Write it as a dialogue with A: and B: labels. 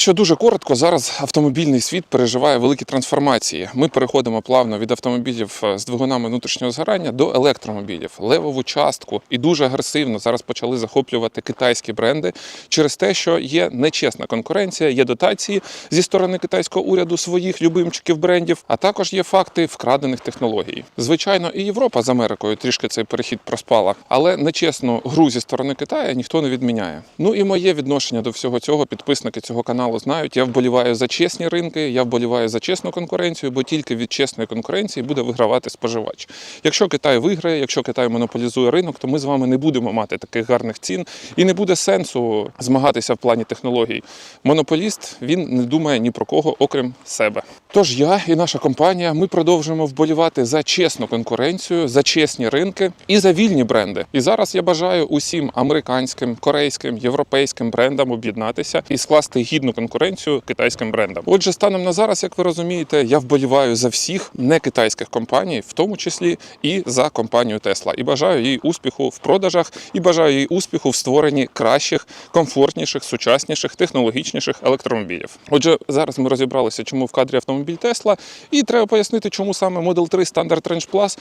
A: Якщо дуже коротко, зараз автомобільний світ переживає великі трансформації. Ми переходимо плавно від автомобілів е, з двигунами внутрішнього згорання до електромобілів. Левову частку і дуже агресивно зараз почали захоплювати китайські бренди через те, що є нечесна конкуренція, є дотації зі сторони китайського уряду своїх любимчиків брендів, а також є факти вкрадених технологій. Звичайно, і Європа з Америкою трішки цей перехід проспала, але нечесну гру зі сторони Китаю ніхто не відміняє. Ну і моє відношення до всього цього підписники цього каналу знають. Я вболіваю за чесні ринки, я вболіваю за чесну конкуренцію, бо тільки від чесної конкуренції буде вигравати споживач. Якщо Китай виграє, якщо Китай монополізує ринок, то ми з вами не будемо мати таких гарних цін і не буде сенсу змагатися в плані технологій. Монополіст він не думає ні про кого, окрім себе. Тож я і наша компанія ми продовжуємо вболівати за чесну конкуренцію, за чесні ринки і за вільні бренди. І зараз я бажаю усім американським, корейським, європейським брендам об'єднатися і скласти гідну конкуренцію китайським брендам. Отже, станом на зараз, як ви розумієте, я вболіваю за всіх не китайських компаній, в тому числі і за компанію Tesla. І бажаю їй успіху в продажах, і бажаю їй успіху в створенні кращих, комфортніших, сучасніших, технологічніших електромобілів. Отже, зараз ми розібралися, чому в кадрі автомобіль Tesla, і треба пояснити, чому саме Model 3 Standard Range Plus